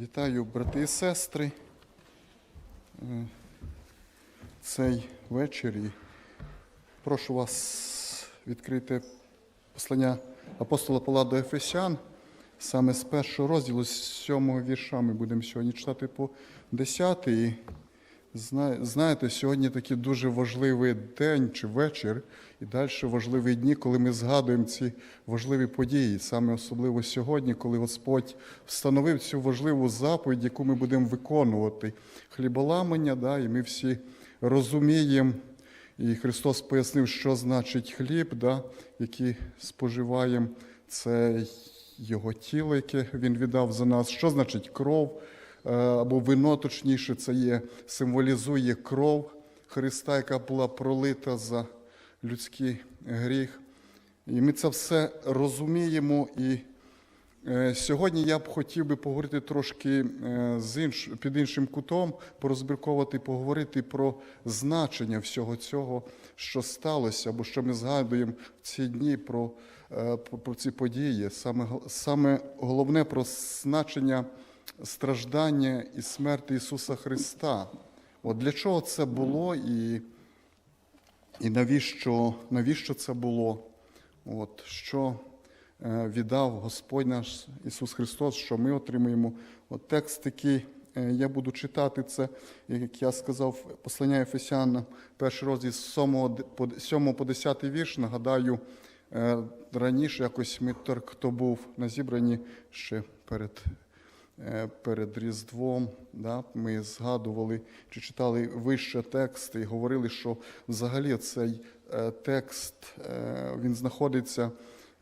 Вітаю, брати і сестри. Е, Цей вечір і прошу вас відкрити послання апостола Павла до Ефесян. Саме з першого розділу, з сьомого вірша ми будемо сьогодні читати по десятий. Знаєте, сьогодні такий дуже важливий день чи вечір, і далі важливі дні, коли ми згадуємо ці важливі події, саме особливо сьогодні, коли Господь встановив цю важливу заповідь, яку ми будемо виконувати. Хліболамання, да, і ми всі розуміємо, і Христос пояснив, що значить хліб, да, який споживаємо. Це Його тіло, яке Він віддав за нас. Що значить кров? Е, Або вино, точніше, це є, символізує кров Христа, яка була пролита за людський гріх. І ми це все розуміємо. І е, сьогодні я б хотів би поговорити трошки е, з інш, під іншим кутом, порозбірковувати, поговорити про значення всього цього, що сталося, або що ми згадуємо в ці дні про, про ці події. Саме, саме головне про значення страждання і смерті Ісуса Христа. От для чого це було і, і навіщо, навіщо це було? От, що е, віддав Господь наш Ісус Христос, що ми отримуємо. От текст, який е, я буду читати, це, як я сказав, послання Ефесянам, перший розділ з 7 по 7 по 10 вірш. Нагадаю, е, раніше якось ми хто був на зібранні ще перед перед Різдвом, да, ми згадували чи читали вище тексти і говорили, що взагалі цей е, текст е, він знаходиться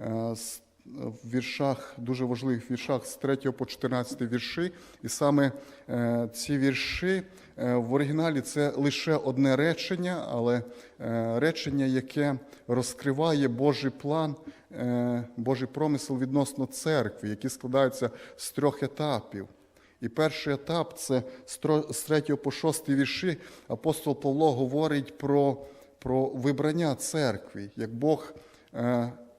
е, с- в віршах, дуже важливих віршах з 3 по 14 вірші. І саме е, ці вірші е, в оригіналі це лише одне речення, але е, речення, яке розкриває Божий план, Божий промисел відносно церкви, який складається з трьох етапів. І перший етап це з 3 по 6 вірші апостол Павло говорить про, про вибрання церкви, як Бог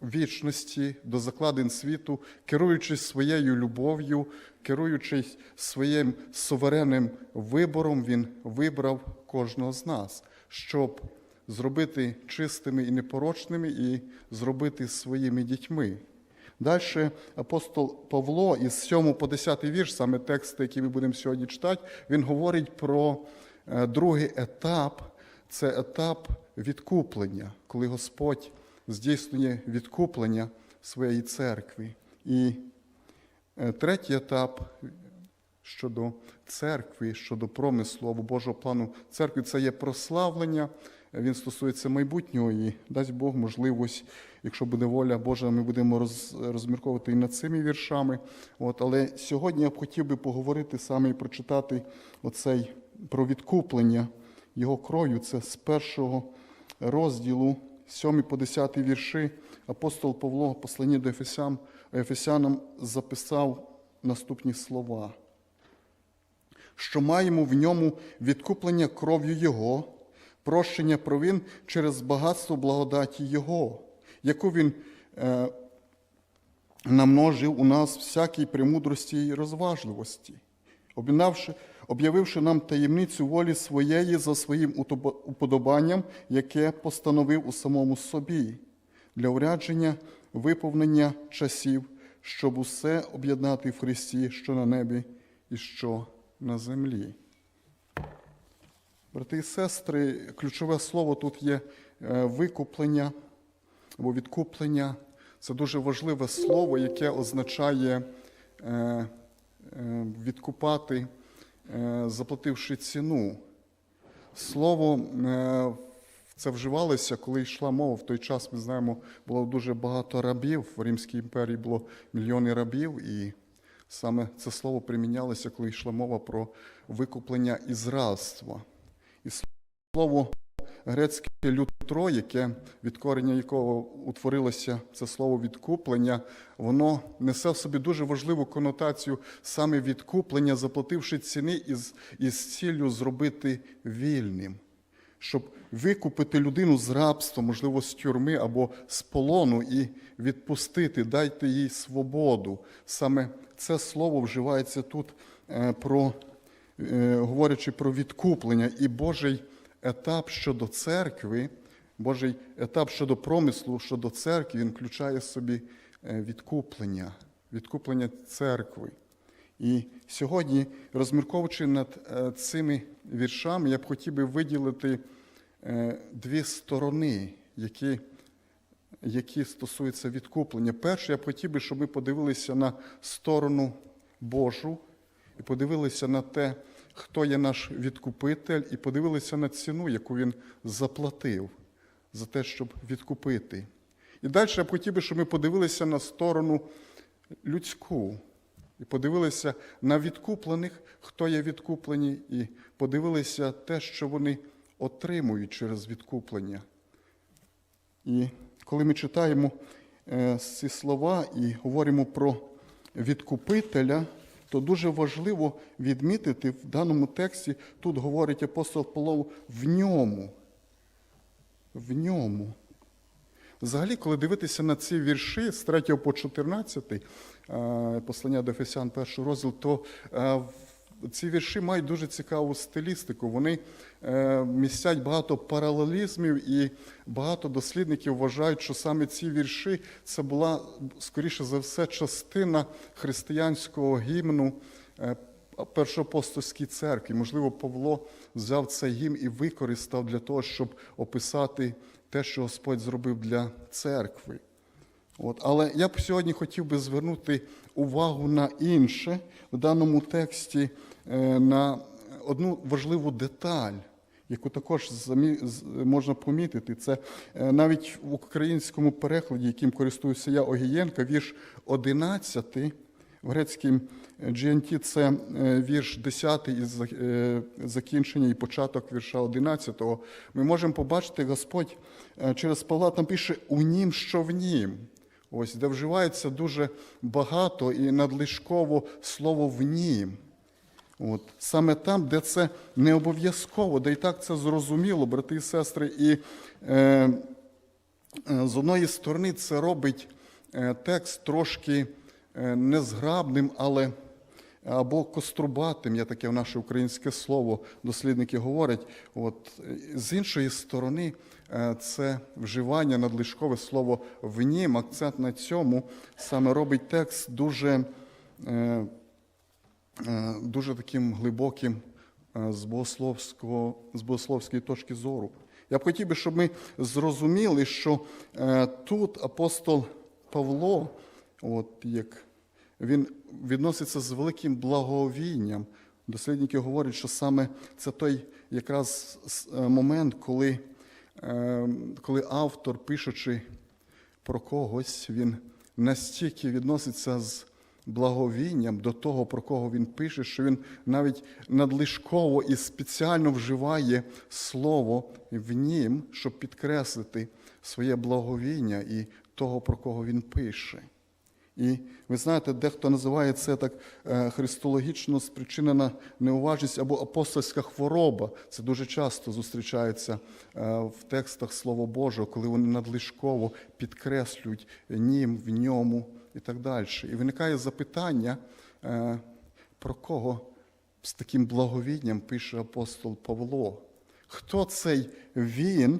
вічності до закладин світу, керуючись своєю любов'ю, керуючись своїм суверенним вибором, він вибрав кожного з нас, щоб зробити чистими і непорочними, і зробити своїми дітьми. Далі апостол Павло із 7 по 10 вірш, саме текст, який ми будемо сьогодні читати, він говорить про е, другий етап це етап відкуплення, коли Господь здійснює відкуплення своєї церкви. І е, третій етап щодо церкви, щодо промислу або Божого плану церкви, це є прославлення. Він стосується майбутнього і дасть Бог можливість, якщо буде воля Божа, ми будемо роз, розмірковувати і над цими віршами. От, але сьогодні я б хотів би поговорити саме і прочитати оцей про відкуплення його кров'ю. Це з першого розділу, 7 по 10 вірші, апостол Павло, посланні до Ефесян, Ефесянам записав наступні слова. Що маємо в ньому відкуплення кров'ю Його, прощення провин через багатство благодаті Його, яку Він е, намножив у нас всякій премудрості і розважливості, об'єднавши- об'явивши нам таємницю волі своєї за своїм уподобанням, яке постановив у самому собі, для урядження виповнення часів, щоб усе об'єднати в Христі, що на небі і що на землі. Брати і сестри, ключове слово тут є е, викуплення або відкуплення. Це дуже важливе слово, яке означає е, е, відкупати, заплативши ціну. Слово е, це вживалося, коли йшла мова. В той час ми знаємо, було дуже багато рабів. В Римській імперії було мільйони рабів, і саме це слово примінялося, коли йшла мова про викуплення із рабства. І слово грецьке лютро, яке від корення якого утворилося це слово відкуплення, воно несе в собі дуже важливу конотацію саме відкуплення, заплативши ціни із, із ціллю зробити вільним. щоб викупити людину з рабства, можливо, з тюрми або з полону і відпустити, дайте їй свободу. Саме це слово вживається тут, е, про, е, говорячи про відкуплення і Божий етап щодо церкви, Божий етап щодо промислу, щодо церкви, він включає в собі е, відкуплення, відкуплення церкви. І сьогодні, розмірковуючи над е, цими віршами, я б хотів би виділити е, дві сторони, які, які стосуються відкуплення. Перше, я б хотів би, щоб ми подивилися на сторону Божу і подивилися на те, хто є наш відкупитель, і подивилися на ціну, яку він заплатив за те, щоб відкупити. І далі я б хотів би, щоб ми подивилися на сторону людську. І подивилися на відкуплених, хто є відкуплені, і подивилися те, що вони отримують через відкуплення. І коли ми читаємо е, ці слова і говоримо про відкупителя, то дуже важливо відмітити в даному тексті, тут говорить апостол Павло в ньому. В ньому. Взагалі, коли дивитися на ці вірші з 3 по 14, е, послання до Ефесян, перший розділ, то е, ці вірші мають дуже цікаву стилістику. Вони е, містять багато паралелізмів, і багато дослідників вважають, що саме ці вірші це була, скоріше за все, частина християнського гімну е, Першоапостольській церкві. Можливо, Павло взяв цей гімн і використав для того, щоб описати те, що Господь зробив для церкви. От. Але я б сьогодні хотів би звернути увагу на інше в даному тексті, е, на одну важливу деталь, яку також можна помітити. Це е, навіть в українському перекладі, яким користуюся я Огієнка, вірш 11 в грецькому GNT це е, вірш 10 із закінчення і початок вірша 11. Ми можемо побачити, Господь через Павла там пише у нім, що в нім. Ось, де вживається дуже багато і надлишково слово в ній. От. Саме там, де це не обов'язково, де і так це зрозуміло, брати і сестри. І е, е, з одної сторони це робить е, текст трошки е, незграбним, але або кострубатим, є таке наше українське слово, дослідники говорять. От, з іншої сторони, е, це вживання надлишкове слово в нім, акцент на цьому саме робить текст дуже. е, е, дуже таким глибоким з богословського, з богословської точки зору. Я б хотів би, щоб ми зрозуміли, що тут апостол Павло, от як він відноситься з великим благовінням. Дослідники говорять, що саме це той якраз е, момент, коли, е, коли автор, пишучи про когось, він настільки відноситься з благовінням до того, про кого він пише, що він навіть надлишково і спеціально вживає слово в нім, щоб підкреслити своє благовіння і того, про кого він пише. І ви знаєте, дехто називає це так е, христологічно спричинена неуважність або апостольська хвороба. Це дуже часто зустрічається е, в текстах Слова Божого, коли вони надлишково підкреслюють нім, в ньому і так далі. І виникає запитання, е, про кого з таким благовінням пише апостол Павло. Хто цей він,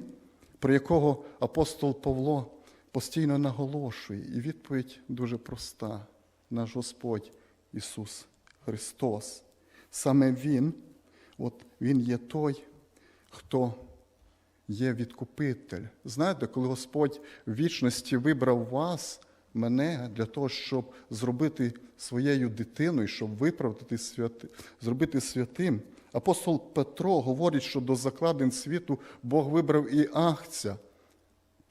про якого апостол Павло постійно наголошує? І відповідь дуже проста: наш Господь Ісус Христос. Саме Він, от Він є той, хто є відкупитель. Знаєте, коли Господь в вічності вибрав вас, мене, для того, щоб зробити своєю дитиною, щоб виправдати святи, зробити святим. Апостол Петро говорить, що до закладин світу Бог вибрав і ахця,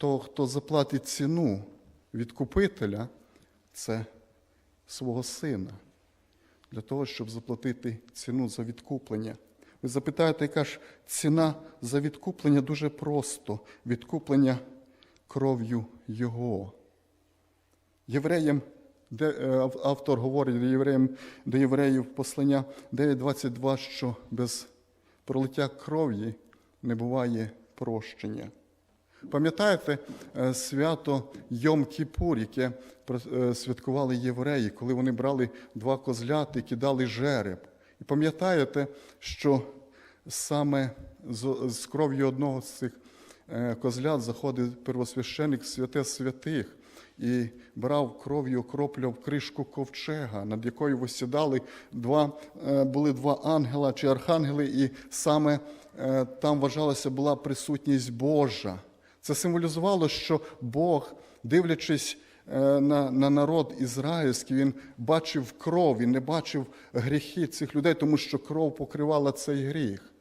того, хто заплатить ціну відкупителя, це свого сина, для того, щоб заплатити ціну за відкуплення. Ви запитаєте, яка ж ціна за відкуплення дуже просто відкуплення кров'ю Його. Євреям, де е, автор говорить до євреям, до євреїв послання 9.22, що без пролиття крові не буває прощення. Пам'ятаєте е, свято Йом-Кіпур, яке е, святкували євреї, коли вони брали два козляти і кидали жереб. І пам'ятаєте, що саме з, кров'ю одного з цих е, козлят заходив первосвященик святе святих і брав кров'ю, окропляв кришку ковчега, над якою висідали два, були два ангела чи архангели, і саме там вважалося була присутність Божа. Це символізувало, що Бог, дивлячись е, на, на народ ізраїльський, він бачив кров, він не бачив гріхи цих людей, тому що кров покривала цей гріх.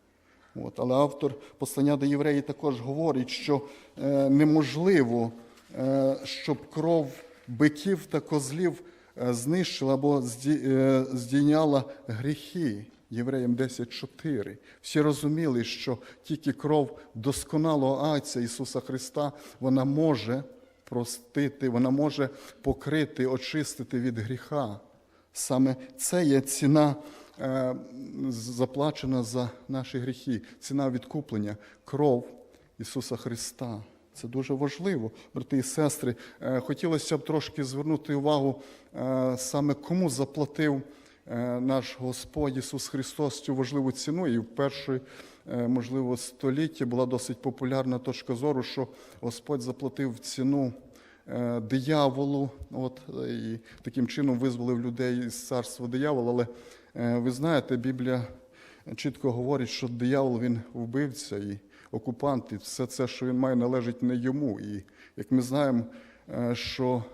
От, але автор послання до євреїв також говорить, що е, неможливо, е, щоб кров биків та козлів е, знищила або е, здійняла гріхи. Євреям 10.4. Всі розуміли, що тільки кров досконалого Айця Ісуса Христа вона може простити, вона може покрити, очистити від гріха. Саме це є ціна, е, заплачена за наші гріхи, ціна відкуплення, кров Ісуса Христа. Це дуже важливо, брати і сестри. Е, Хотілося б трошки звернути увагу е, саме кому заплатив наш Господь Ісус Христос цю важливу ціну. І в першій, е, можливо, столітті була досить популярна точка зору, що Господь заплатив ціну е, дияволу, от, е, і таким чином визволив людей з царства диявола. Але е, ви знаєте, Біблія чітко говорить, що диявол він вбивця і окупант, і все це, що він має, належить не йому. І як ми знаємо, е, що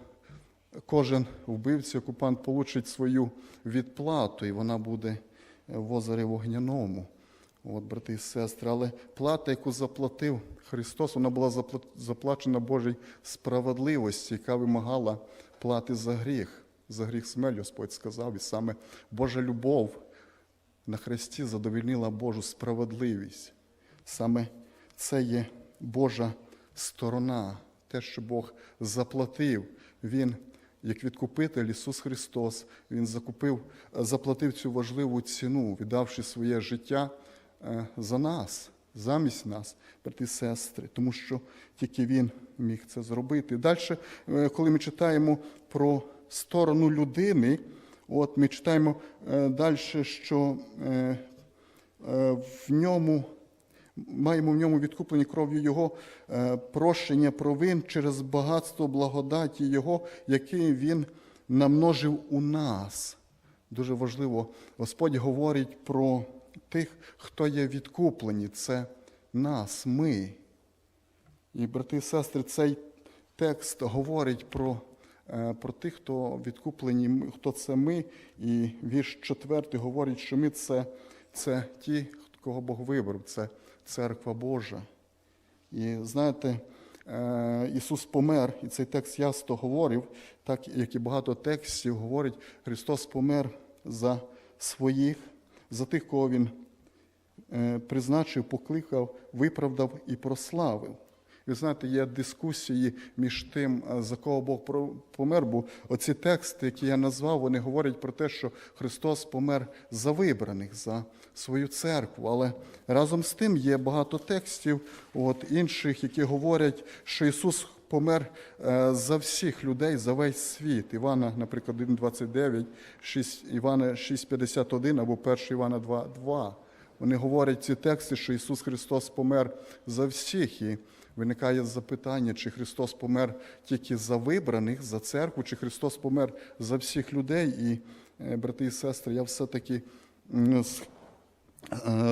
кожен вбивця, окупант получить свою відплату, і вона буде в озері вогняному. От, брати і сестри, але плата, яку заплатив Христос, вона була заплачена Божій справедливості, яка вимагала плати за гріх. За гріх смерть Господь сказав, і саме Божа любов на Христі задовільнила Божу справедливість. Саме це є Божа сторона, те, що Бог заплатив. Він, як відкупитель Ісус Христос, Він закупив, заплатив цю важливу ціну, віддавши своє життя е, за нас, замість нас, брати сестри, тому що тільки Він міг це зробити. Далі, коли ми читаємо про сторону людини, от ми читаємо далі, що е, е, в ньому маємо в ньому відкуплені кров'ю Його е, прощення провин через багатство благодаті Його, який Він намножив у нас. Дуже важливо, Господь говорить про тих, хто є відкуплені. Це нас, ми. І, брати і сестри, цей текст говорить про, е, про тих, хто відкуплені, хто це ми. І вірш четвертий говорить, що ми це, це ті, кого Бог вибрав, це церква Божа. І знаєте, е, Ісус помер, і цей текст ясно говорив, так як і багато текстів говорить, Христос помер за своїх, за тих, кого Він е, призначив, покликав, виправдав і прославив. Ви знаєте, є дискусії між тим, е, за кого Бог помер, бо оці тексти, які я назвав, вони говорять про те, що Христос помер за вибраних, за свою церкву. Але разом з тим є багато текстів, от, інших, які говорять, що Ісус помер е, за всіх людей, за весь світ. Івана, наприклад, 1,29, 6, Івана 6,51 або 1 Івана 2,2. Вони говорять ці тексти, що Ісус Христос помер за всіх. І виникає запитання, чи Христос помер тільки за вибраних, за церкву, чи Христос помер за всіх людей. І, е, брати і сестри, я все-таки е,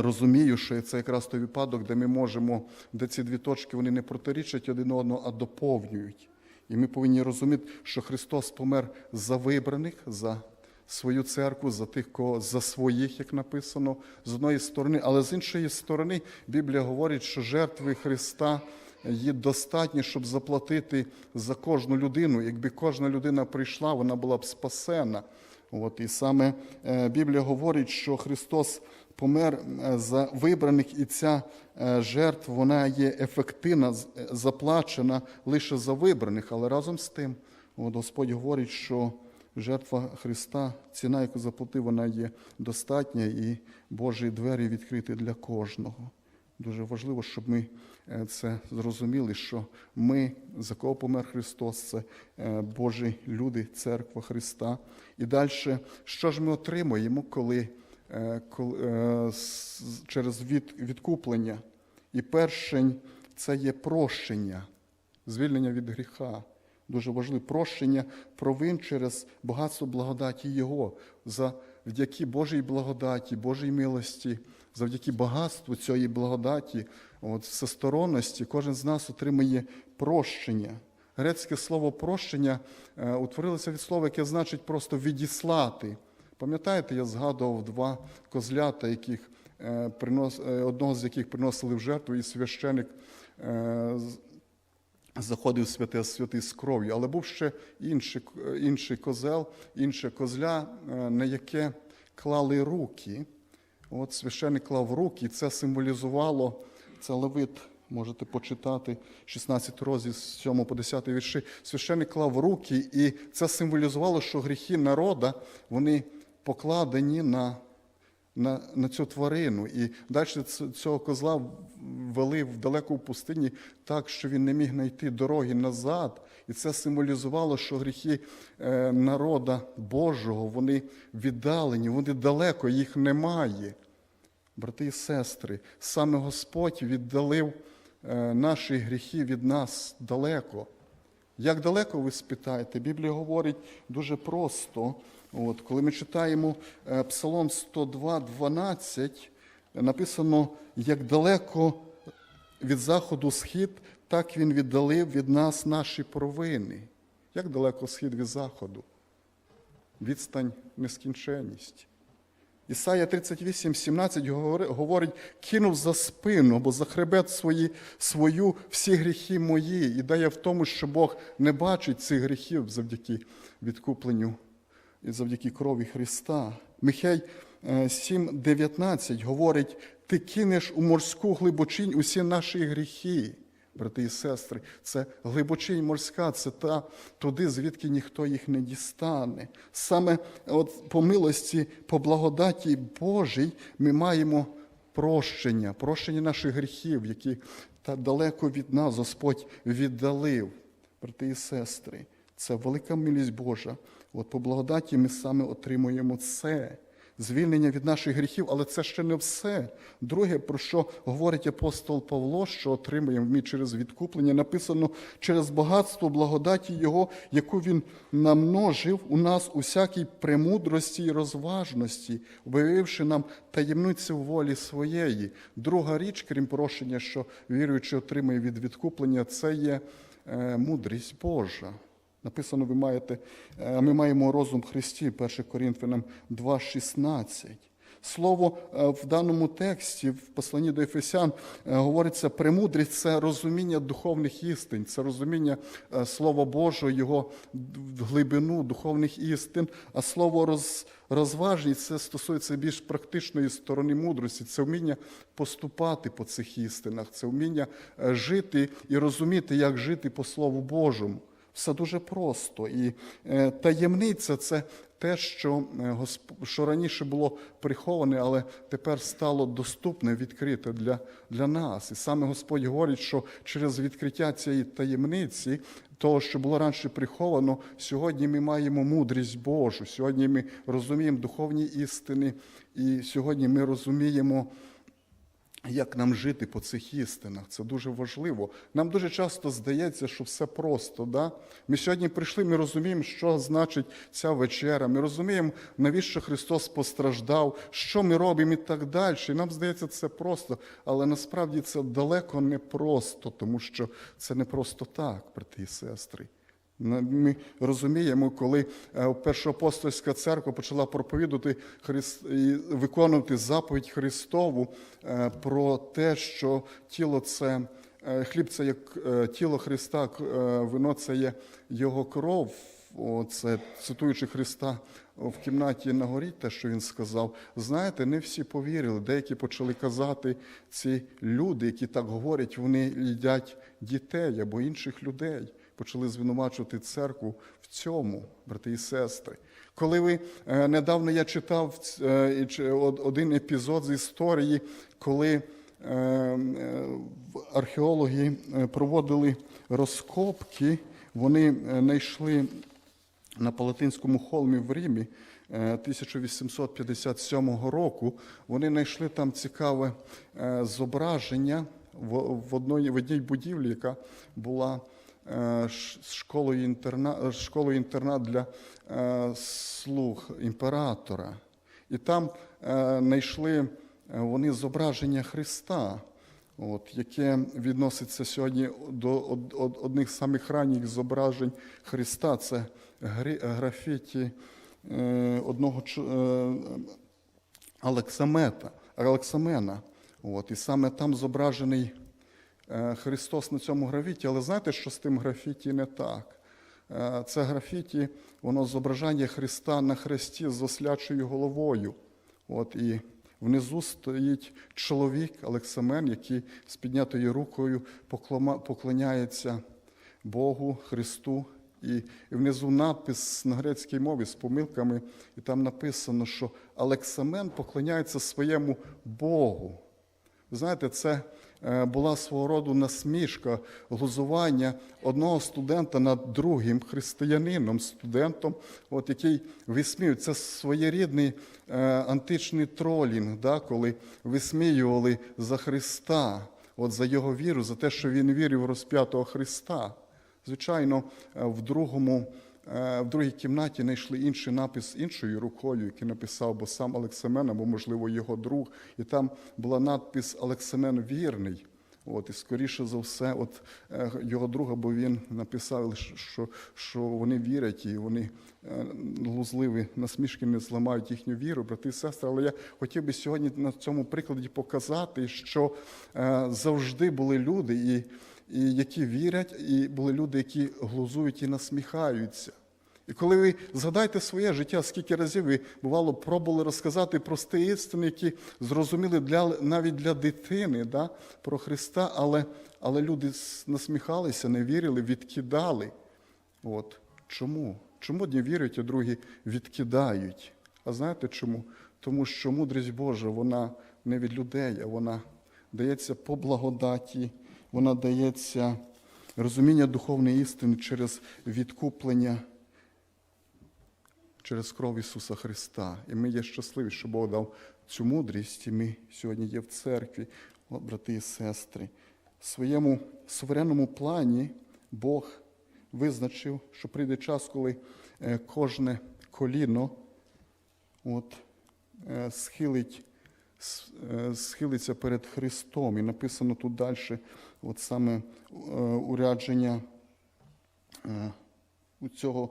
розумію, що це якраз той випадок, де ми можемо, де ці дві точки вони не протирічать один одного, а доповнюють. І ми повинні розуміти, що Христос помер за вибраних, за свою церкву, за тих, кого за своїх, як написано, з одної сторони, але з іншої сторони Біблія говорить, що жертви Христа є достатні, щоб заплатити за кожну людину. Якби кожна людина прийшла, вона була б спасена. От, і саме е, Біблія говорить, що Христос помер е, за вибраних, і ця е, жертва вона є ефективна, заплачена лише за вибраних. Але разом з тим, от Господь говорить, що жертва Христа, ціна, яку заплатив, вона є достатня, і Божі двері відкриті для кожного. Дуже важливо, щоб ми е, це зрозуміли, що ми, за кого помер Христос, це е, Божі люди, церква Христа. І далі, що ж ми отримуємо, коли, е, коли через від, відкуплення? І першень це є прощення, звільнення від гріха. Дуже важливе прощення провин через багатство благодаті Його, завдяки Божій благодаті, Божій милості, завдяки багатству цієї благодаті, от, всесторонності, кожен з нас отримує прощення. Грецьке слово прощення е, утворилося від слова, яке значить просто відіслати. Пам'ятаєте, я згадував два козлята, яких, е, принос, е, одного з яких приносили в жертву, і священик заходив в святе святий з кров'ю. Але був ще інший, інший козел, інше козля, на яке клали руки. От священник клав руки, і це символізувало, це Левит, можете почитати 16 розділ з 7 по 10 вірші. Священник клав руки, і це символізувало, що гріхи народа вони покладені на на, на цю тварину. І далі цього козла вели в далеку пустині так, що він не міг знайти дороги назад. І це символізувало, що гріхи е, народа Божого вони віддалені, вони далеко, їх немає. Брати і сестри, саме Господь віддалив е, наші гріхи від нас далеко. Як далеко ви спитаєте? Біблія говорить дуже просто. От, коли ми читаємо е, Псалом 102, 12, написано, як далеко від заходу схід, так він віддалив від нас наші провини. Як далеко схід від заходу? Відстань нескінченність. Ісая 38, 17 говорить, кинув за спину або за хребет свої, свою всі гріхи мої. Ідея в тому, що Бог не бачить цих гріхів завдяки відкупленню завдяки крові Христа. Михей 7, 19 говорить, ти кинеш у морську глибочинь усі наші гріхи. Брати і сестри, це глибочинь морська, це та туди, звідки ніхто їх не дістане. Саме от по милості, по благодаті Божій ми маємо прощення, прощення наших гріхів, які та далеко від нас Господь віддалив. Брати і сестри, це велика милість Божа. От по благодаті ми саме отримуємо це. Звільнення від наших гріхів, але це ще не все. Друге, про що говорить апостол Павло, що отримуємо ми через відкуплення, написано через багатство благодаті Його, яку Він намножив у нас усякій премудрості і розважності, об'явивши нам таємницю волі своєї. Друга річ, крім прощення, що віруючи отримує від відкуплення, це є е, мудрість Божа. Написано, ви маєте, е, ми маємо розум в Христі, 1 Корінфянам 2,16. Слово е, в даному тексті, в посланні до Ефесян, е, говориться, премудрість це розуміння духовних істин, це розуміння Слова Божого, його глибину духовних істин, а слово роз, розважність це стосується більш практичної сторони мудрості, це вміння поступати по цих істинах, це вміння жити і розуміти, як жити по Слову Божому. Все дуже просто. І е, таємниця це те, що, е, що раніше було приховане, але тепер стало доступне, відкрите для, для нас. І саме Господь говорить, що через відкриття цієї таємниці, того, що було раніше приховано, сьогодні ми маємо мудрість Божу, сьогодні ми розуміємо духовні істини, і сьогодні ми розуміємо. Як нам жити по цих істинах? Це дуже важливо. Нам дуже часто здається, що все просто. Да? Ми сьогодні прийшли, ми розуміємо, що значить ця вечера. Ми розуміємо, навіщо Христос постраждав, що ми робимо і так далі. Нам здається, це просто, але насправді це далеко не просто, тому що це не просто так, брати і сестри. На- Ми розуміємо, коли е, Першоапостольська церква почала проповідувати і виконувати заповідь Христову е, про те, що тіло це е, хліб це як тіло Христа, вино це є Його кров. Оце цитуючи Христа в кімнаті на горі, те, що він сказав, знаєте, не всі повірили. Деякі почали казати, ці люди, які так говорять, вони їдять дітей або інших людей почали звинувачувати церкву в цьому, брати і сестри. Коли ви е, недавно я читав е, один епізод з історії, коли е, археологи проводили розкопки, вони знайшли на Палатинському холмі в Римі е, 1857 року. Вони знайшли там цікаве зображення в, одної, в одній будівлі, яка була школою інтернат, школою інтернат для е, слуг імператора. І там е, знайшли е, вони зображення Христа, от, яке відноситься сьогодні до од- од- одних з самих ранніх зображень Христа. Це графіті е, одного е, Алексамета, Алексамена. От, і саме там зображений е, Христос на цьому графіті. Але знаєте, що з тим графіті не так? Е, Це графіті, воно зображання Христа на хресті з ослячою головою. От, і внизу стоїть чоловік Алексамен, який з піднятою рукою поклоняється Богу, Христу. І, внизу надпис на грецькій мові з помилками, і там написано, що Алексамен поклоняється своєму Богу. Ви знаєте, це е, була свого роду насмішка, глузування одного студента над другим християнином, студентом, от, який висміює. Це своєрідний е, античний тролінг, да, коли висміювали за Христа, от, за його віру, за те, що він вірив в розп'ятого Христа. Звичайно, е, в другому. Е, В другій кімнаті знайшли інший напис іншою рукою, який написав або сам Олексемен, або, можливо, його друг. І там була надпис Олексемен вірний. От, і скоріше за все, от е, його друга, бо він написав, що, що вони вірять і вони е, глузливі насмішки не зламають їхню віру, брати і сестри. Але я хотів би сьогодні на цьому прикладі показати, що е, завжди були люди, і, і які вірять, і були люди, які глузують і насміхаються. І коли ви згадайте своє життя, скільки разів ви, бувало, пробували розказати прості істини, які зрозуміли для, навіть для дитини да, про Христа, але, але люди насміхалися, не вірили, відкидали. От. Чому? Чому одні вірять, а другі відкидають? А знаєте чому? Тому що мудрість Божа, вона не від людей, а вона дається по благодаті, вона дається розуміння духовної істини через відкуплення через кров Ісуса Христа. І ми є щасливі, що Бог дав цю мудрість, і ми сьогодні є в церкві, От, брати і сестри. В своєму суверенному плані Бог визначив, що прийде час, коли е, кожне коліно от, е, схилить, схилиться перед Христом. І написано тут далі, от саме е, урядження е, у цього,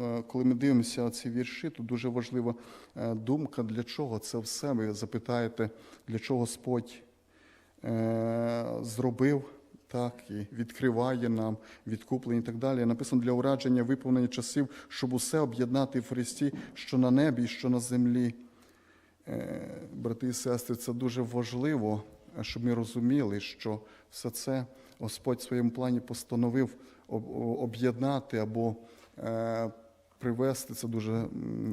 е, коли ми дивимося ці вірші, то дуже важлива е, думка, для чого це все. Ви запитаєте, для чого Господь е, зробив так і відкриває нам відкуплення і так далі. Написано для урадження виповнення часів, щоб усе об'єднати в Христі, що на небі, що на землі. Е, Брати і сестри, це дуже важливо, щоб ми розуміли, що все це Господь в своєму плані постановив об'єднати або е, привести. Це дуже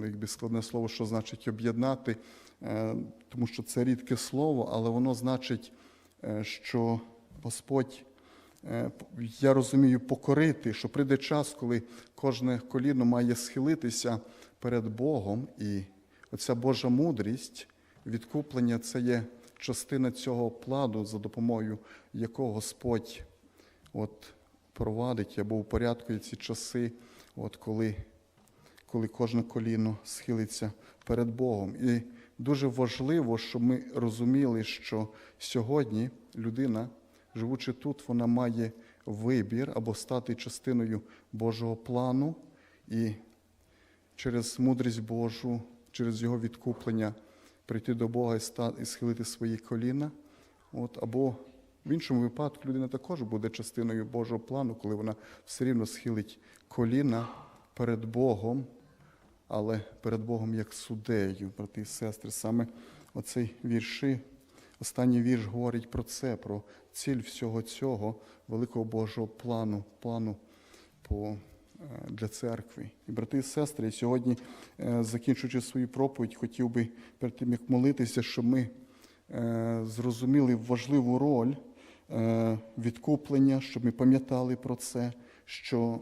якби складне слово, що значить об'єднати, е, тому що це рідке слово, але воно значить, е, що Господь. е, Я розумію, покорити, що прийде час, коли кожне коліно має схилитися перед Богом, і оця Божа мудрість, відкуплення це є частина цього плану, за допомогою якого Господь от, провадить або упорядкує ці часи, от, коли, коли кожне коліно схилиться перед Богом. І дуже важливо, щоб ми розуміли, що сьогодні людина, живучи тут, вона має вибір або стати частиною Божого плану і через мудрість Божу, через його відкуплення прийти до Бога і, схилити свої коліна. От, або в іншому випадку людина також буде частиною Божого плану, коли вона все рівно схилить коліна перед Богом, але перед Богом як суддею, брати і сестри. Саме оцей вірші, останній вірш говорить про це, про ціль всього цього великого Божого плану, плану по, для церкви. І брати і сестри, я сьогодні, е, закінчуючи свою проповідь, хотів би перед тим, як молитися, щоб ми е, зрозуміли важливу роль е, відкуплення, щоб ми пам'ятали про це, що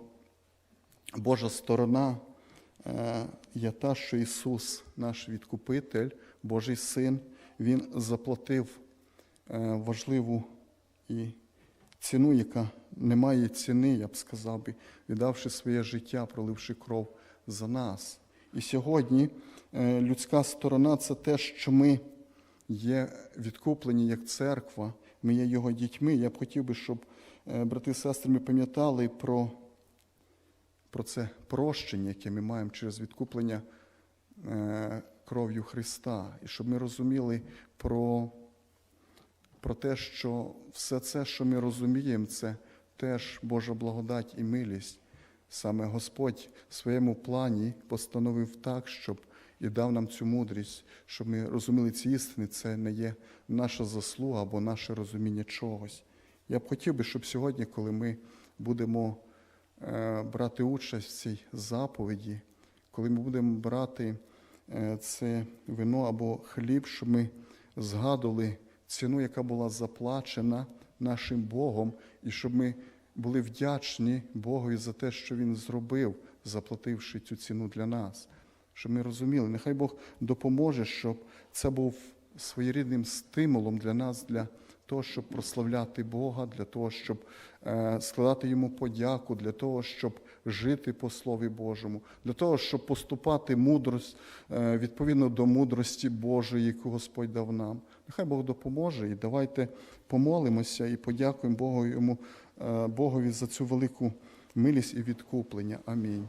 Божа сторона е, є та, що Ісус, наш відкупитель, Божий Син, Він заплатив е, важливу і ціну, яка не має ціни, я б сказав би, віддавши своє життя, проливши кров за нас. І сьогодні е, людська сторона це те, що ми є відкуплені як церква, ми є його дітьми. Я б хотів би, щоб е, брати і сестри, ми пам'ятали про, про це прощення, яке ми маємо через відкуплення е, кров'ю Христа, і щоб ми розуміли про, про те, що все це, що ми розуміємо, це теж Божа благодать і милість. Саме Господь в своєму плані постановив так, щоб і дав нам цю мудрість, щоб ми розуміли ці істини, це не є наша заслуга або наше розуміння чогось. Я б хотів би, щоб сьогодні, коли ми будемо е, брати участь в цій заповіді, коли ми будемо брати е, це вино або хліб, щоб ми згадували ціну, яка була заплачена нашим Богом, і щоб ми були вдячні Богові за те, що Він зробив, заплативши цю ціну для нас. Щоб ми розуміли, нехай Бог допоможе, щоб це був своєрідним стимулом для нас, для того, щоб прославляти Бога, для того, щоб е, складати йому подяку, для того, щоб жити по Слові Божому, для того, щоб поступати мудрость е, відповідно до мудрості Божої, яку Господь дав нам. Нехай Бог допоможе і давайте помолимося і подякуємо Богу йому, е, Богові за цю велику милість і відкуплення. Амінь.